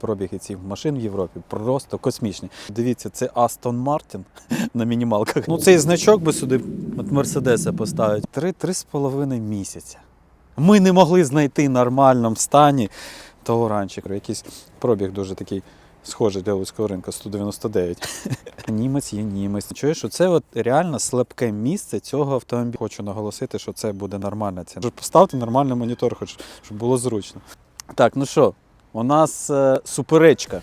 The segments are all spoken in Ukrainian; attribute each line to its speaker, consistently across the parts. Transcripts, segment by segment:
Speaker 1: Пробіги цих машин в Європі просто космічні. Дивіться, це Aston Martin на мінімалках. Ну цей значок би сюди от Мерседеса поставити. Три-три з половиною місяця. Ми не могли знайти в нормальному стані того ранчика. Якийсь пробіг дуже такий схожий для Луцького ринку 199. німець є німець. Чуєш, що це от реально слабке місце цього автомобіля. Хочу наголосити, що це буде нормальна ціна. Поставте нормальний монітор, хоч щоб було зручно. Так, ну що, у нас е, суперечка.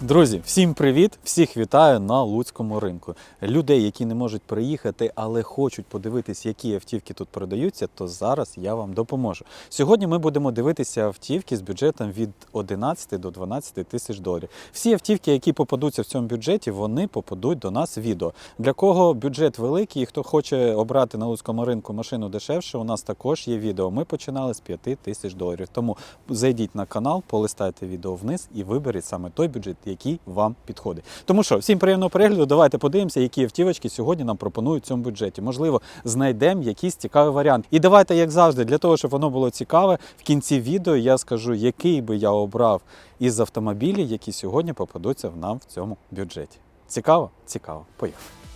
Speaker 1: Друзі, всім привіт! Всіх вітаю на Луцькому ринку. Людей, які не можуть приїхати, але хочуть подивитись, які автівки тут продаються, то зараз я вам допоможу. Сьогодні ми будемо дивитися автівки з бюджетом від 11 до 12 тисяч доларів. Всі автівки, які попадуться в цьому бюджеті, вони попадуть до нас відео. Для кого бюджет великий і хто хоче обрати на Луцькому ринку машину дешевше, у нас також є відео. Ми починали з 5 тисяч доларів. Тому зайдіть на канал, полистайте відео вниз і виберіть саме той бюджет, який вам підходить. Тому що всім приємного перегляду. Давайте подивимося, які автівочки сьогодні нам пропонують в цьому бюджеті. Можливо, знайдемо якийсь цікавий варіант. І давайте, як завжди, для того, щоб воно було цікаве, в кінці відео я скажу, який би я обрав із автомобілів, які сьогодні попадуться нам в цьому бюджеті. Цікаво? Цікаво. Поїхали.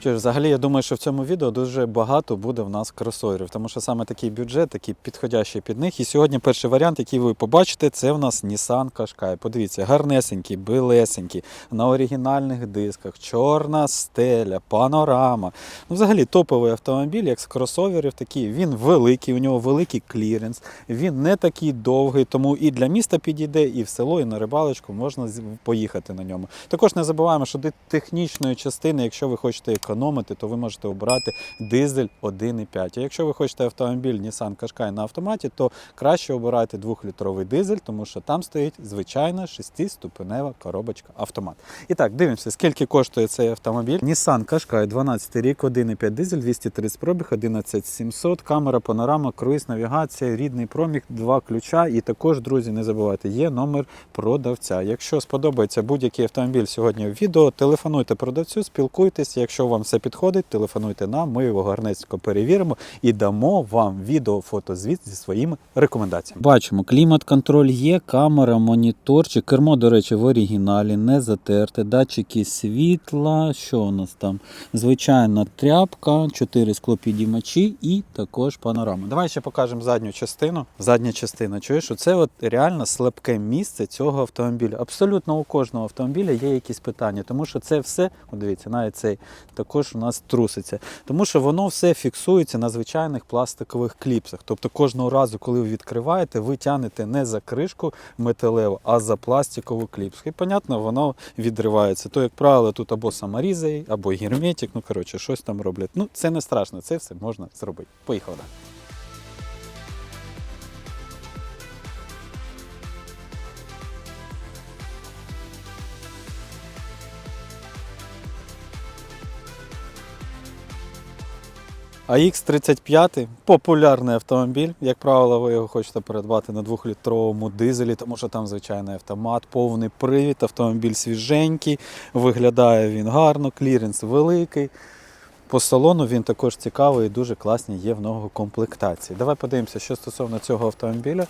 Speaker 1: Що взагалі, я думаю, що в цьому відео дуже багато буде в нас кросоверів, тому що саме такий бюджет, такий підходящий під них. І сьогодні перший варіант, який ви побачите, це в нас Nissan Qashqai. Подивіться, гарнесенький, билесенький, на оригінальних дисках, чорна стеля, панорама. Ну, взагалі топовий автомобіль, як з кросоверів, такий. Він великий, у нього великий кліренс, він не такий довгий, тому і для міста підійде, і в село, і на рибалочку можна поїхати на ньому. Також не забуваємо, що до технічної частини, якщо ви хочете економити, то ви можете обрати дизель 1,5. А якщо ви хочете автомобіль Nissan Qashqai на автоматі, то краще обирайте 2-літровий дизель, тому що там стоїть звичайна 6-ступенева коробочка автомат. І так, дивимося, скільки коштує цей автомобіль. Nissan Qashqai 12 рік, 1,5 дизель, 230 пробіг, 11700, камера, панорама, круїз, навігація, рідний проміг, два ключа. І також, друзі, не забувайте, є номер продавця. Якщо сподобається будь-який автомобіль сьогодні в відео, телефонуйте продавцю, спілкуйтесь. Якщо вам все підходить, телефонуйте нам, ми його гарненько перевіримо і дамо вам відео, фотозвіт зі своїми рекомендаціями. Бачимо, клімат-контроль є, камера, моніторчик, кермо, до речі, в оригіналі, не затерте, датчики світла. Що у нас там? Звичайна тряпка, 4 склопідіймачі і також панорама. Давай ще покажемо задню частину. Задня частина, чуєш, це от реально слабке місце цього автомобіля. Абсолютно у кожного автомобіля є якісь питання, тому що це все, дивіться, навіть цей також у нас труситься. Тому що воно все фіксується на звичайних пластикових кліпсах. Тобто кожного разу, коли ви відкриваєте, ви тянете не за кришку металеву, а за пластикову кліпсу. І, понятно, воно відривається. То, як правило, тут або саморізи, або герметик, ну коротше, щось там роблять. Ну, це не страшно, це все можна зробити. Поїхали далі. AX35 популярний автомобіль. Як правило, ви його хочете передбати на 2-літровому дизелі, тому що там звичайний автомат, повний привід, автомобіль свіженький, виглядає він гарно, кліренс великий. По салону він також цікавий і дуже класний є в нього комплектації. Давай подивимося, що стосовно цього автомобіля.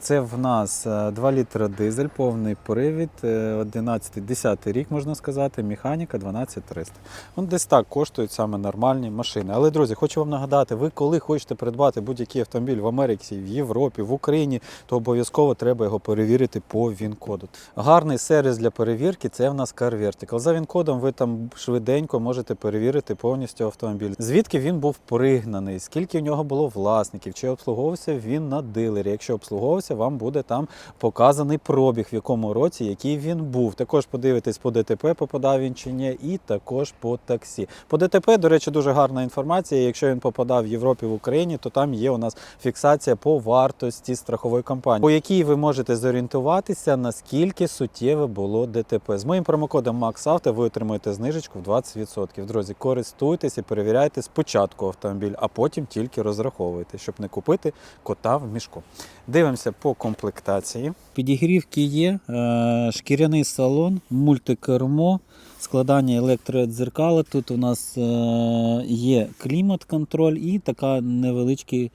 Speaker 1: Це в нас е, 2 літра дизель, повний привід, 11-10 рік, можна сказати, механіка 12300. Ну, десь так коштують саме нормальні машини. Але, друзі, хочу вам нагадати, ви коли хочете придбати будь-який автомобіль в Америці, в Європі, в Україні, то обов'язково треба його перевірити по ВІН-коду. Гарний сервіс для перевірки це в нас Car Vertical. За ВІН-кодом ви там швиденько можете перевірити повністю автомобіль. Звідки він був пригнаний, скільки в нього було власників, чи обслуговувався він на дилері. Якщо обслуговувався, вам буде там показаний пробіг, в якому році який він був. Також подивитесь по ДТП, попадав він чи ні, і також по таксі. По ДТП, до речі, дуже гарна інформація. Якщо він попадав в Європі в Україні, то там є у нас фіксація по вартості страхової компанії, по якій ви можете зорієнтуватися, наскільки суттєве було ДТП. З моїм промокодом MaxAuto ви отримуєте знижечку в 20%. Друзі, користуйтесь і перевіряйте спочатку автомобіль, а потім тільки розраховуйте, щоб не купити кота в мішку. Дивимося по комплектації. Підігрівки є, е, шкіряний салон, мультикермо, складання електродзеркала. Тут у нас е, є клімат-контроль і така невеличкий,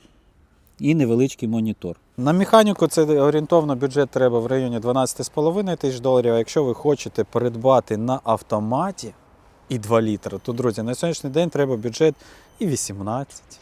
Speaker 1: і невеличкий монітор. На механіку це орієнтовно бюджет треба в районі 12,5 тисяч доларів. А якщо ви хочете придбати на автоматі і 2 літри, то, друзі, на сьогоднішній день треба бюджет і 18,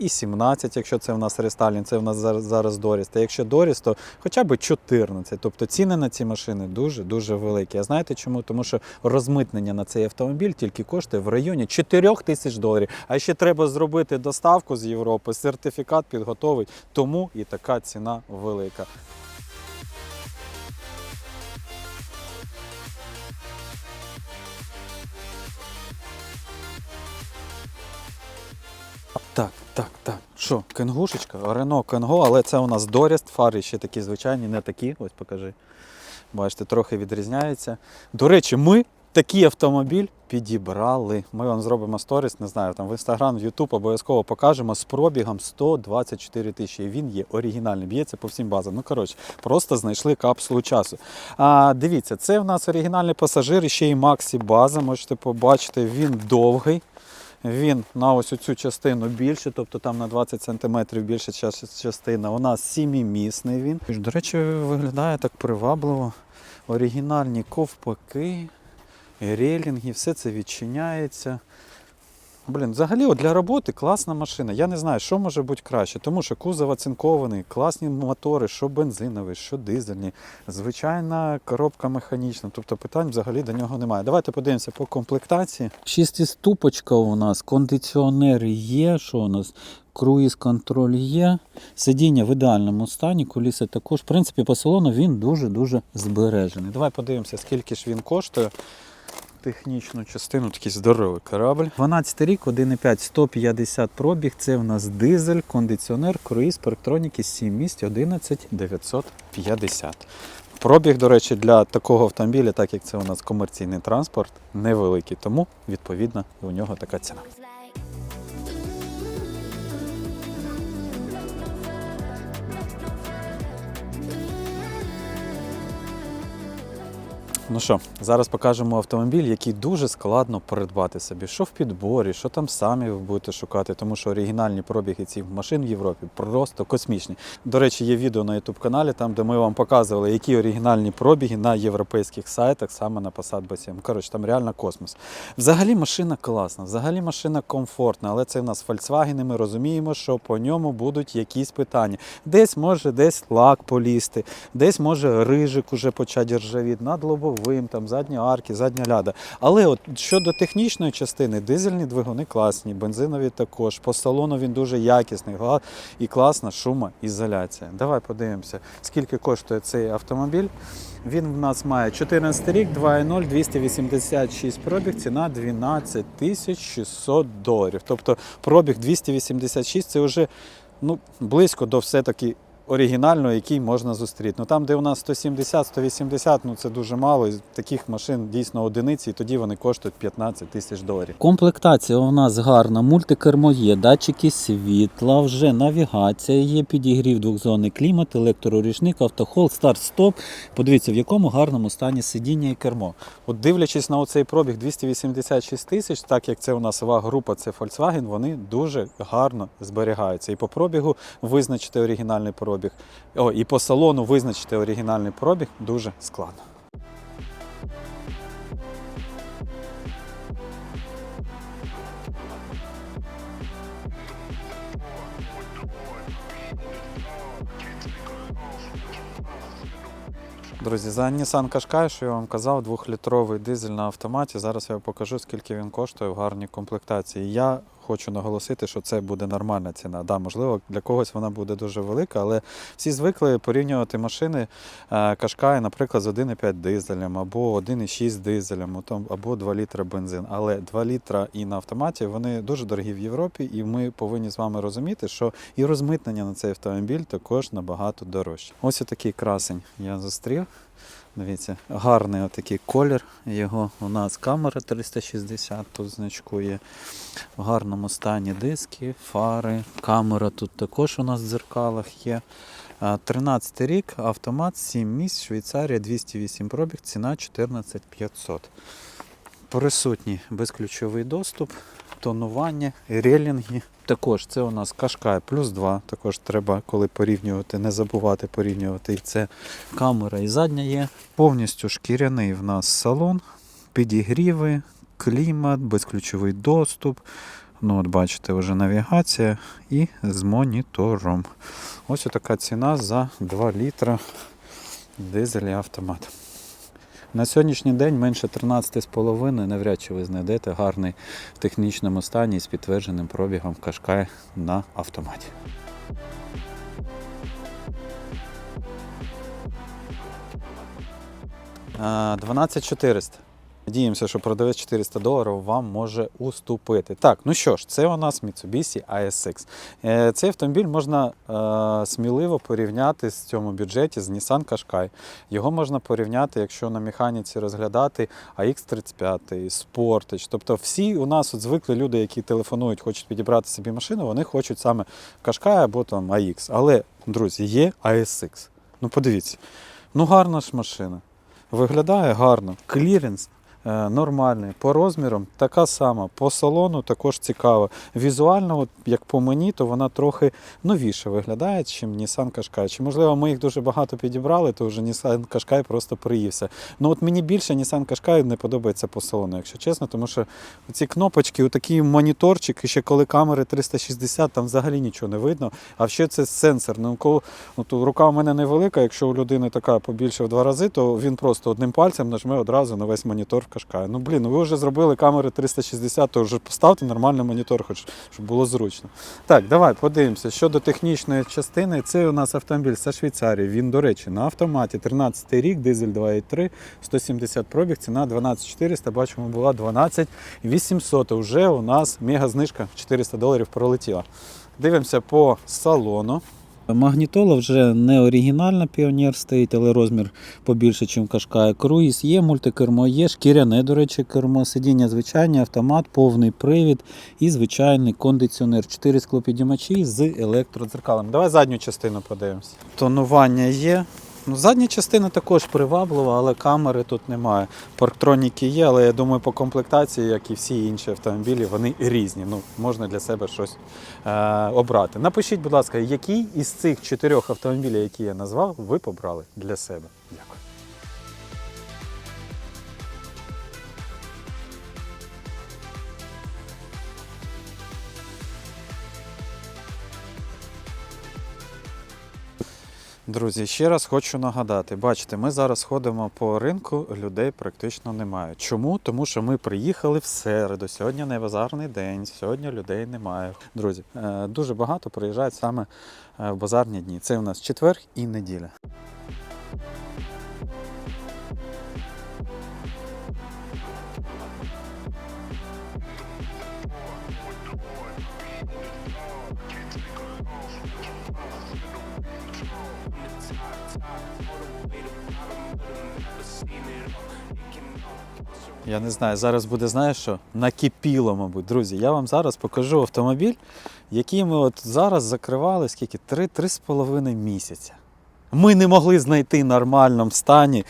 Speaker 1: і 17, якщо це в нас рестайлінг, це в нас зараз, зараз Доріс. Та якщо Доріс, то хоча б 14. Тобто ціни на ці машини дуже-дуже великі. А знаєте чому? Тому що розмитнення на цей автомобіль тільки коштує в районі 4 тисяч доларів. А ще треба зробити доставку з Європи, сертифікат підготовить, тому і така ціна велика. Так. Що, кенгушечка? Рено Кенго, але це у нас Доріст, фари ще такі звичайні, не такі. Ось покажи. Бачите, трохи відрізняється. До речі, ми такий автомобіль підібрали. Ми вам зробимо сторіс, не знаю, там в інстаграм, в Ютуб обов'язково покажемо з пробігом 124 тисячі. Він є оригінальний, б'ється по всім базам. Ну, коротше, просто знайшли капсулу часу. А, дивіться, це в нас оригінальний пасажир, ще й Максі база. Можете побачити, він довгий. Він на ось цю частину більше, тобто там на 20 см більша частина. У нас сімімісний він. До речі, виглядає так привабливо. Оригінальні ковпаки, релінги, все це відчиняється. Блін, взагалі от для роботи класна машина. Я не знаю, що може бути краще, тому що кузов оцинкований, класні мотори, що бензинові, що дизельні, звичайна коробка механічна, тобто питань взагалі до нього немає. Давайте подивимося по комплектації. Шістиступочка у нас, кондиціонер є, що у нас? Круїз контроль є. Сидіння в ідеальному стані, куліси також. В принципі, по салону він дуже-дуже збережений. Давай подивимося, скільки ж він коштує технічну частину, такий здоровий корабль. 12 рік, 1,5, 150 пробіг. Це в нас дизель, кондиціонер, круїз, парктроніки, 7 місць, 11 950. Пробіг, до речі, для такого автомобіля, так як це у нас комерційний транспорт, невеликий, тому відповідно у нього така ціна. Ну що, зараз покажемо автомобіль, який дуже складно придбати собі. Що в підборі, що там самі ви будете шукати, тому що оригінальні пробіги цих машин в Європі просто космічні. До речі, є відео на YouTube каналі, там де ми вам показували, які оригінальні пробіги на європейських сайтах, саме на Passat B7. Коротше, там реально космос. Взагалі машина класна, взагалі машина комфортна, але це в нас Volkswagen, і ми розуміємо, що по ньому будуть якісь питання. Десь може десь лак полізти, десь може рижик уже почати ржавіти, над там задні арки, задня ляда. Але от щодо технічної частини, дизельні двигуни класні, бензинові також. По салону він дуже якісний і класна шумоізоляція. Давай подивимося, скільки коштує цей автомобіль. Він в нас має 14 рік, 2.0, 286 пробіг, ціна 12 тисяч 600 доларів. Тобто пробіг 286 це вже ну, близько до все-таки оригінального, який можна зустріти. Ну там, де у нас 170-180, ну це дуже мало. І таких машин дійсно одиниці, і тоді вони коштують 15 тисяч доларів. Комплектація у нас гарна, мультикермо є, датчики світла, вже навігація є, підігрів двохзонний клімат, електрорічник, автохол, старт-стоп. Подивіться, в якому гарному стані сидіння і кермо. От дивлячись на оцей пробіг 286 тисяч, так як це у нас ова група, це Volkswagen, вони дуже гарно зберігаються. І по пробігу визначити оригінальний пробіг. О, і по салону визначити оригінальний пробіг дуже складно. Друзі, за Nissan Qashqai, що я вам казав, двохлітровий дизель на автоматі. Зараз я вам покажу, скільки він коштує в гарній комплектації. Я хочу наголосити, що це буде нормальна ціна. Да, можливо, для когось вона буде дуже велика, але всі звикли порівнювати машини е, Qashqai, наприклад, з 1,5 дизелем або 1,6 дизелем, або 2 літра бензин. Але 2 літра і на автоматі вони дуже дорогі в Європі, і ми повинні з вами розуміти, що і розмитнення на цей автомобіль також набагато дорожче. Ось такий красень я зустрів. Дивіться, гарний отакий колір. Його у нас камера 360 тут значкує. В гарному стані диски, фари, камера тут також у нас в дзеркалах є. 13 рік, автомат, 7 місць, Швейцарія, 208 пробіг, ціна 14 500. Присутній безключовий доступ, тонування, релінги. Також це у нас Кашкай плюс 2. Також треба, коли порівнювати, не забувати порівнювати. І це камера і задня є. Повністю шкіряний в нас салон, підігріви, клімат, безключовий доступ. Ну, от бачите, вже навігація і з монітором. Ось така ціна за 2 літра дизель і автомат. На сьогоднішній день менше 13,5 навряд чи ви знайдете гарний в технічному стані з підтвердженим пробігом Кашкай на автоматі. А, 12400. Надіємося, що продавець 400 доларів вам може уступити. Так, ну що ж, це у нас Mitsubishi ASX. Е, Цей автомобіль можна е, сміливо порівняти в цьому бюджеті з Nissan Qashqai. Його можна порівняти, якщо на механіці розглядати AX35, Sportage. Тобто всі у нас от звикли люди, які телефонують, хочуть підібрати собі машину, вони хочуть саме Qashqai або там AX. Але, друзі, є ASX. Ну подивіться, ну гарна ж машина. Виглядає гарно. Кліренс е, нормальний. По розмірам така сама. По салону також цікаво. Візуально, от, як по мені, то вона трохи новіше виглядає, ніж Nissan Qashqai. Чи можливо ми їх дуже багато підібрали, то вже Nissan Qashqai просто приївся. Ну от мені більше Nissan Qashqai не подобається по салону, якщо чесно, тому що ці кнопочки, отакий моніторчик, і ще коли камери 360, там взагалі нічого не видно. А ще це сенсор. Ну, коли, от, рука у мене невелика, якщо у людини така побільше в два рази, то він просто одним пальцем нажме одразу на весь монітор в Ну блін, ну ви вже зробили камери 360, то вже поставте нормальний монітор, хоч щоб було зручно. Так, давай подивимося. Щодо технічної частини, це у нас автомобіль зі Швейцарії. Він, до речі, на автоматі 13 рік, дизель 2.3, 170 пробіг, ціна 12400, бачимо, була 12800. Уже у нас мега знижка 400 доларів пролетіла. Дивимося по салону. Магнітола вже не оригінальна піонер стоїть, але розмір побільше, ніж Кашкай. Круїз є, мультикермо є, шкіряне, до речі, кермо, сидіння звичайне, автомат, повний привід і звичайний кондиціонер. Чотири склопідіймачі з електродзеркалем. Давай задню частину подивимось. Тонування є. Ну, задня частина також приваблива, але камери тут немає. Парктроніки є, але я думаю, по комплектації, як і всі інші автомобілі, вони різні. Ну, можна для себе щось е, обрати. Напишіть, будь ласка, який із цих чотирьох автомобілів, які я назвав, ви побрали для себе. Дякую. Друзі, ще раз хочу нагадати, бачите, ми зараз ходимо по ринку, людей практично немає. Чому? Тому що ми приїхали в середу. Сьогодні не базарний день, сьогодні людей немає. Друзі, е, дуже багато приїжджають саме е, в базарні дні. Це у нас четвер і неділя. Я не знаю, зараз буде, знаєш що? Накипіло, мабуть. Друзі, я вам зараз покажу автомобіль, який ми от зараз закривали скільки? Три-три з половиною місяця. Ми не могли знайти в нормальному стані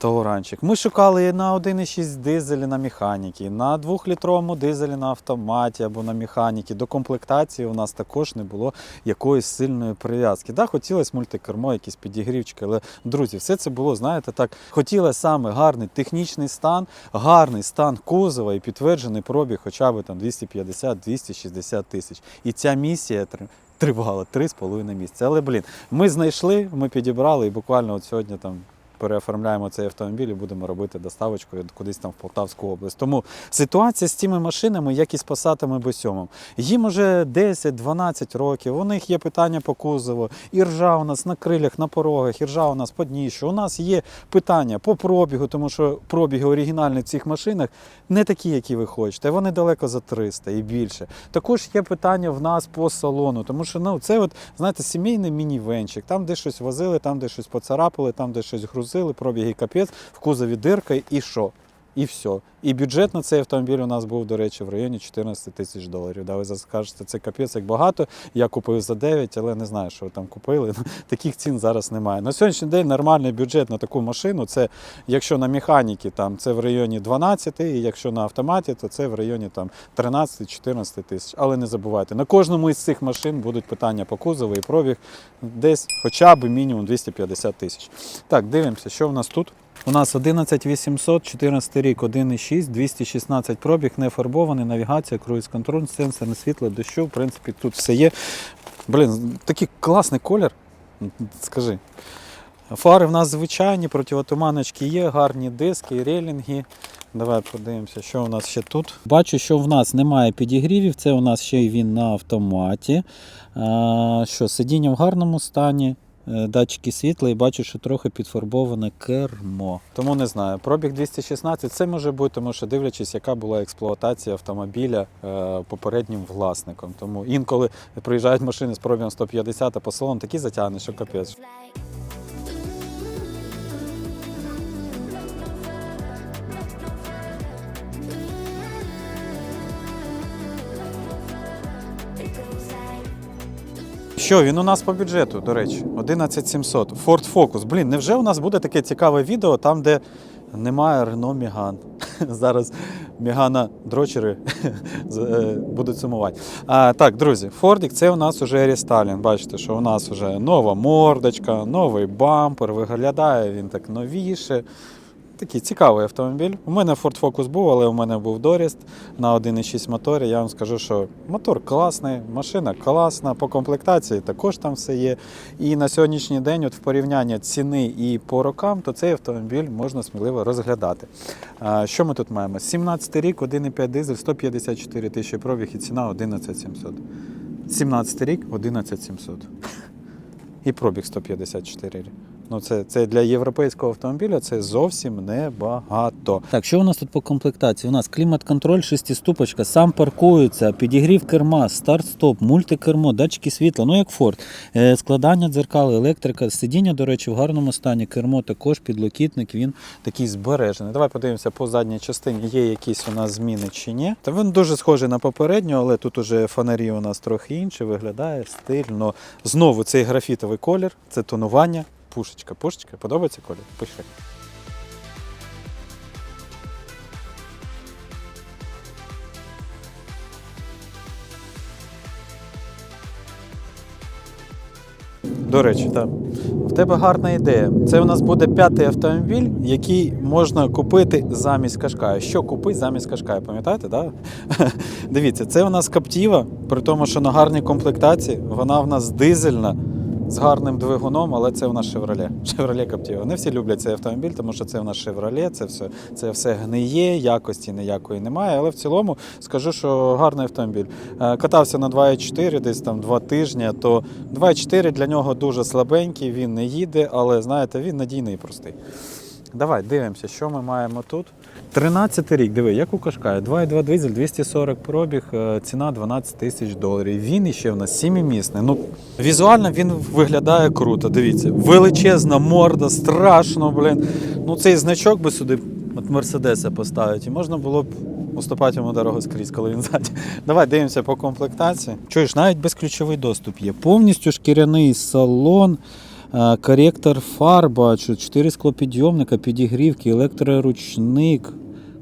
Speaker 1: Тауранчик. Ми шукали на 1,6 дизелі на механіки, на 2-літровому дизелі на автоматі або на механіки. До комплектації у нас також не було якоїсь сильної прив'язки. Да, хотілося мультикермо, якісь підігрівчики, але друзі, все це було, знаєте, так. Хотілося саме гарний технічний стан, гарний стан кузова і підтверджений пробіг хоча б там 250-260 тисяч. І ця місія тр- тривала 3,5 місяці. Але блін, ми знайшли, ми підібрали і буквально от сьогодні там. Переоформляємо цей автомобіль і будемо робити доставочку кудись там в Полтавську область. Тому ситуація з цими машинами, як і з пасатами B7. Їм уже 10-12 років. У них є питання по кузову. І ржа у нас на крилях, на порогах, і ржа у нас під ніжчю. У нас є питання по пробігу, тому що пробіги оригінальні в цих машинах не такі, які ви хочете. Вони далеко за 300 і більше. Також є питання в нас по салону, тому що ну, це, от, знаєте, сімейний мінівенчик. Там, де щось возили, там, де щось поцарапали, там, де щось грузили, пробіги капець, в кузові дирка і що? І все. І бюджет на цей автомобіль у нас був, до речі, в районі 14 тисяч доларів. Да, ви скажете, це капець як багато. Я купив за 9, але не знаю, що ви там купили. Таких цін зараз немає. На сьогоднішній день нормальний бюджет на таку машину. Це якщо на механіки, там це в районі 12, і якщо на автоматі, то це в районі там 13-14 тисяч. Але не забувайте, на кожному із цих машин будуть питання по кузову і пробіг десь хоча б мінімум 250 тисяч. Так, дивимося, що в нас тут. У нас 11800, 14 рік, 1,6, 216 пробіг, не фарбований, навігація, круїз-контроль, сенсорне світло, дощу. В принципі, тут все є. Блін, такий класний колір. Скажи. Фари в нас звичайні, противотуманочки є, гарні диски, релінги. Давай подивимося, що у нас ще тут. Бачу, що в нас немає підігрівів, це у нас ще й він на автоматі. А, що, сидіння в гарному стані, датчики світла і бачу, що трохи підфарбоване кермо. Тому не знаю. Пробіг 216 це може бути, тому що дивлячись, яка була експлуатація автомобіля е, попереднім власником. Тому інколи приїжджають машини з пробігом 150, а по салону такі затягне, що капець. Що, він у нас по бюджету, до речі, 11700. Ford Focus. Блін, невже у нас буде таке цікаве відео там, де немає Renault Megane? Зараз Мегана дрочери е, будуть сумувати. А, так, друзі, Фордік це у нас уже рестайлінг. Бачите, що у нас вже нова мордочка, новий бампер. Виглядає він так новіше. Такий цікавий автомобіль. У мене Ford Focus був, але у мене був Доріст на 1,6 моторі. Я вам скажу, що мотор класний, машина класна, по комплектації також там все є. І на сьогоднішній день, от в порівнянні ціни і по рокам, то цей автомобіль можна сміливо розглядати. Що ми тут маємо? 17 рік, 1,5 дизель, 154 тисячі пробіг і ціна 11700. 17 рік, 11700. І пробіг 154. Ну, це, це для європейського автомобіля це зовсім небагато. Так, що у нас тут по комплектації? У нас клімат-контроль, шестиступочка, сам паркується, підігрів керма, старт-стоп, мультикермо, датчики світла, ну як Ford. Е, складання дзеркал, електрика, сидіння, до речі, в гарному стані. Кермо також, підлокітник, він такий збережений. Давай подивимося по задній частині, є якісь у нас зміни чи ні. Та він дуже схожий на попередню, але тут уже фонарі у нас трохи інші, виглядає стильно. Знову цей графітовий колір, це тонування. Пушечка, пушечка, подобається колір? Пиши. До речі, так. В тебе гарна ідея. Це у нас буде п'ятий автомобіль, який можна купити замість Кашкая. Що купити замість Кашкая, пам'ятаєте, да? Дивіться, це у нас Каптіва, при тому, що на гарній комплектації, вона в нас дизельна, з гарним двигуном, але це у нас Chevrolet. Chevrolet Captiva. Не всі люблять цей автомобіль, тому що це у нас Chevrolet, це все, це все гниє, якості ніякої немає. Але в цілому скажу, що гарний автомобіль. Е, Катався на 2,4 десь там два тижні, то 2,4 для нього дуже слабенький, він не їде, але знаєте, він надійний і простий. Давай дивимося, що ми маємо тут. 13 рік, диви, як у Кашкая, 2,2 дизель, 240 пробіг, е, ціна 12 тисяч доларів. Він іще в нас сімімісний. Ну, візуально він виглядає круто. Дивіться, величезна морда, страшно, блін. Ну цей значок би сюди от Мерседеса поставити, і можна було б уступати йому дорогу скрізь, коли він ззаді. Давай дивимося по комплектації. Чуєш, навіть безключовий доступ є. Повністю шкіряний салон. Е, Коректор фар бачу, 4 склопідйомника, підігрівки, електроручник,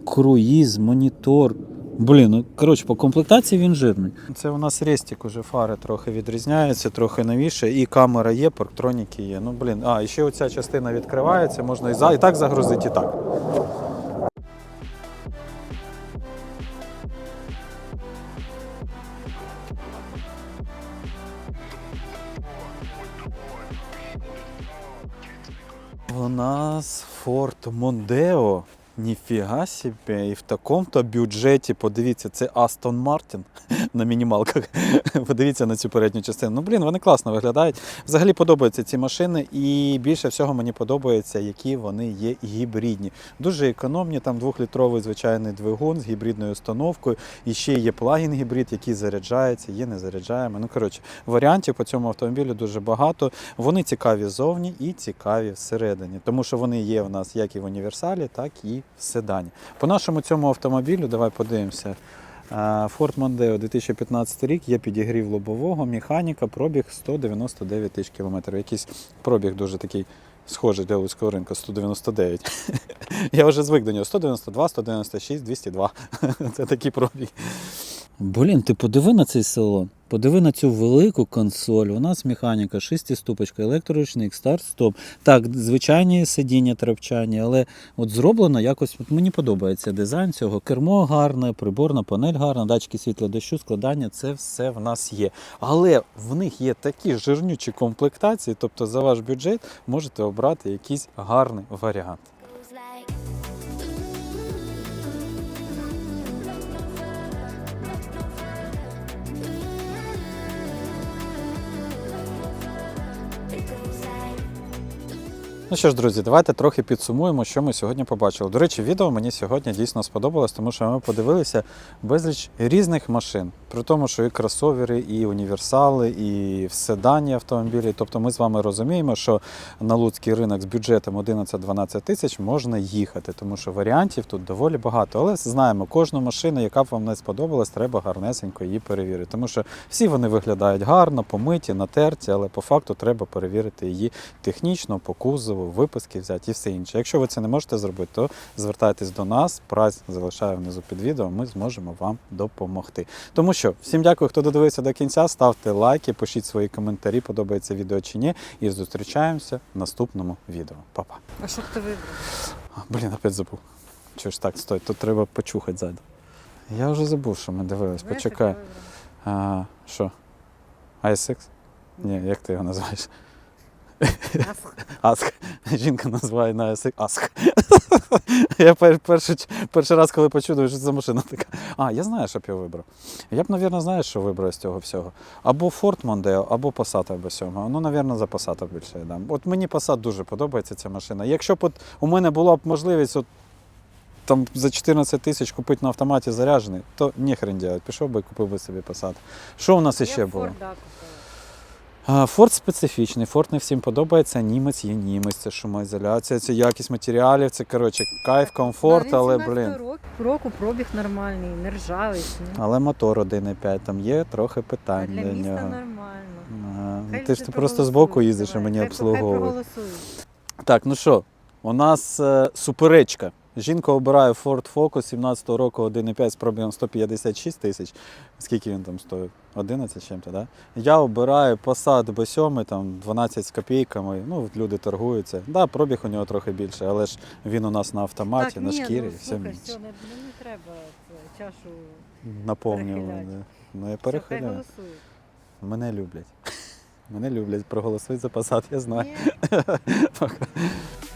Speaker 1: круїз, монітор. Блін, ну коротше, по комплектації він жирний. Це у нас рестик, уже фари трохи відрізняються, трохи новіше, і камера є, парктроніки є. Ну блін, а, і ще оця частина відкривається, можна і, за, і так загрузити, і так. Нас Ford Mondeo. Ніфіга собі, і в такому-то бюджеті, подивіться, це Aston Martin. на мінімалках. Подивіться на цю передню частину. Ну, блін, вони класно виглядають. Взагалі подобаються ці машини, і більше всього мені подобається, які вони є гібридні. Дуже економні, там двохлітровий звичайний двигун з гібридною установкою. І ще є плагін гібрид, який заряджається, є не заряджаємо. Ну коротше, варіантів по цьому автомобілю дуже багато. Вони цікаві ззовні і цікаві всередині, тому що вони є в нас як і в універсалі, так і седані. По нашому цьому автомобілю, давай подивимося. Е, Ford Mondeo 2015 рік, є підігрів лобового, механіка, пробіг 199 тисяч кілометрів. Якийсь пробіг дуже такий схожий для Луцького ринку 199. Я вже звик до нього 192, 196, 202. Це такий пробіг. Блін, ти подиви на цей салон. Подиви на цю велику консоль. У нас механіка, шестиступочка, електроручник, старт-стоп. Так, звичайні сидіння трапчані, але от зроблено якось. От мені подобається дизайн цього. Кермо гарне, приборна панель гарна, датчики світла дощу, складання це все в нас є. Але в них є такі жирнючі комплектації, тобто за ваш бюджет можете обрати якийсь гарний варіант. Ну що ж, друзі, давайте трохи підсумуємо, що ми сьогодні побачили. До речі, відео мені сьогодні дійсно сподобалось, тому що ми подивилися безліч різних машин. При тому, що і кросовери, і універсали, і в седані автомобілі. Тобто ми з вами розуміємо, що на луцький ринок з бюджетом 11-12 тисяч можна їхати, тому що варіантів тут доволі багато. Але знаємо, кожну машину, яка б вам не сподобалась, треба гарнесенько її перевірити. Тому що всі вони виглядають гарно, помиті, натерті, але по факту треба перевірити її технічно, по кузову, виписки взяти і все інше. Якщо ви це не можете зробити, то звертайтесь до нас. Прайс залишаю внизу під відео. Ми зможемо вам допомогти. Тому що всім дякую, хто додивився до кінця. Ставте лайки, пишіть свої коментарі, подобається відео чи ні. І зустрічаємося в наступному відео. Па-па.
Speaker 2: А що б ти вибрав?
Speaker 1: Блін, опять забув. Чого ж так, стой, тут треба почухати ззаду. Я вже забув, що ми дивились. Почекай. А, що? ISX? Ні, як ти його називаєш?
Speaker 2: Асх.
Speaker 1: Аск. Жінка називає на Аск. Я перший, перший раз, коли почув, що це за машина така. А, я знаю, що б я вибрав. Я б, мабуть, знаєш, що вибрав з цього всього. Або Ford Mondeo, або Passat або 7. Ну, мабуть, за Passat більше я дам. От мені Passat дуже подобається ця машина. Якщо б от у мене була б можливість от, там за 14 тисяч купити на автоматі заряджений, то ніхрен ділять. Пішов би і купив би собі Passat. Що у нас іще
Speaker 2: Я
Speaker 1: було?
Speaker 2: Форда купила.
Speaker 1: А, Форд специфічний, Форд не всім подобається. Німець є німець, це шумоізоляція, це якість матеріалів, це коротше кайф, комфорт, але
Speaker 2: 17
Speaker 1: блін.
Speaker 2: рок- Року пробіг нормальний, не ржавий.
Speaker 1: Але мотор 1,5, там є трохи питань
Speaker 2: для
Speaker 1: до
Speaker 2: міста
Speaker 1: нього.
Speaker 2: нормально.
Speaker 1: Ага.
Speaker 2: Хай
Speaker 1: Ти ж ти просто збоку
Speaker 2: проголосують,
Speaker 1: їздиш, а мені обслуговують. Так, ну що, у нас е, суперечка. Жінка обирає Ford Focus 17-го року 1,5 з пробігом 156 тисяч. Скільки він там стоїть? 11 з чим-то, да? Я обираю Passat B7, там 12 з копійками. Ну, люди торгуються. Да, пробіг у нього трохи більше, але ж він у нас на автоматі,
Speaker 2: так,
Speaker 1: на
Speaker 2: ні,
Speaker 1: шкірі,
Speaker 2: ну,
Speaker 1: і все
Speaker 2: слухай, все, не, ну, не треба це, чашу.
Speaker 1: Да. Ну, я перехиляю. Мене люблять. Мене люблять. Проголосують за Passat, я знаю.